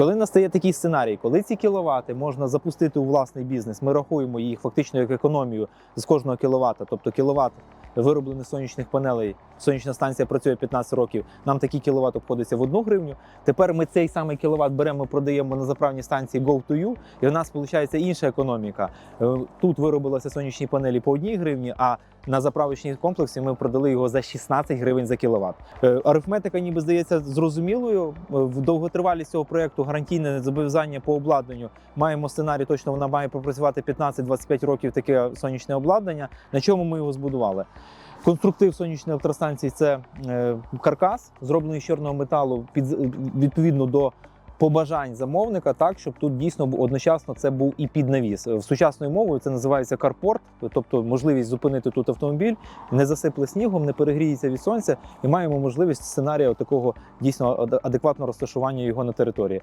Коли настає такий сценарій, коли ці кіловати можна запустити у власний бізнес, ми рахуємо їх фактично як економію з кожного кіловата, тобто кіловат вироблених сонячних панелей, сонячна станція працює 15 років. Нам такий кіловат обходиться в одну гривню. Тепер ми цей самий кіловат беремо, продаємо на заправній станції Go2U, і в нас виходить інша економіка. Е, Тут виробилися сонячні панелі по одній гривні, а на заправочній комплексі ми продали його за 16 гривень за кіловат. Е, Арифметика, ніби здається, зрозумілою. Е, В довготривалість цього проекту гарантійне зобов'язання по обладнанню. Маємо сценарій, точно вона має пропрацювати 15-25 років таке сонячне обладнання. На чому ми його збудували? Конструктив сонячної електростанції це е, каркас, зроблений з чорного металу, під відповідно до побажань замовника, так щоб тут дійсно одночасно це був і піднавіс. В сучасною мовою це називається карпорт, тобто можливість зупинити тут автомобіль, не засипле снігом, не перегріється від сонця, і маємо можливість сценарія такого дійсно ад- адекватного розташування його на території.